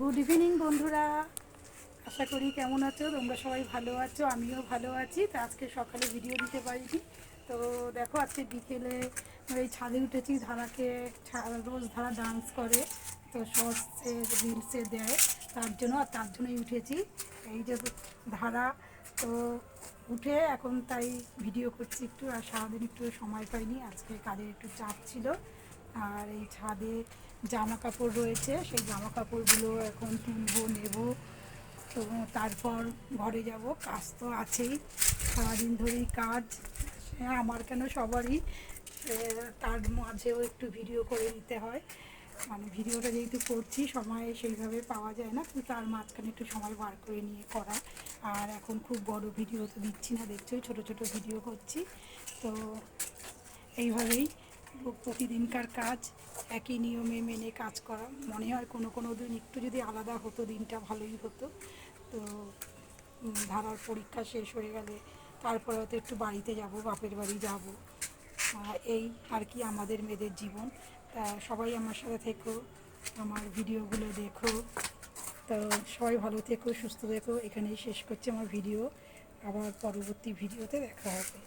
Good evening বন্ধুরা। আশা করি কেমন আছো? তোমরা সবাই ভালো আছো? আমিও ভালো আছি। তো আজকে সকালে ভিডিও দিতে পারিনি। তো দেখো, আজকে বিকেলে এই ছাদে উঠেছি, ধারাকে রোজ ধারা ডান্স করে, তো শর্টসে রিলসে দেয়। তার জন্য, আর তার জন্যই উঠেছি। এই যে ধারা, তো উঠে এখন তাই ভিডিও করছি একটু, আর সারাদিন একটু সময় পাইনি। আজকে কাজের একটু চাপ ছিল। আর এই ছাদে জামা কাপড় রয়েছে, সেই জামা কাপড়গুলো এখন তুলবো, নেব। তো তারপর ঘরে যাব, কাজ তো আছেই। সারাদিন ধরেই কাজ। হ্যাঁ আমার কেন সবারই তার মাঝেও একটু ভিডিও করে নিতে হয়। মানে ভিডিওটা যেহেতু করছি, সময় সেইভাবে পাওয়া যায় না কিন্তু তার মাঝখানে একটু সময় বার করে নিয়ে করা। আর এখন খুব বড় ভিডিও তো দিচ্ছি না দেখছোই ছোট ছোট ভিডিও করছি। তো এইভাবেই প্রতিদিনকার কাজ, একই নিয়মে মেনে কাজ করা। মনে হয় কোনো কোনো দিন একটু যদি আলাদা হতো, দিনটা ভালোই হতো। তো ধারার পরীক্ষা শেষ হয়ে গেলে তারপরে হয়তো একটু বাড়িতে যাব, বাপের বাড়ি যাব। এই আর কি আমাদের মেয়েদের জীবন। তা সবাই আমার সাথে থেকো, আমার ভিডিওগুলো দেখো। তো সবাই ভালো থেকো, সুস্থ থেকো। এখানেই শেষ করছি আমার ভিডিও। আবার পরবর্তী ভিডিওতে দেখা হবে।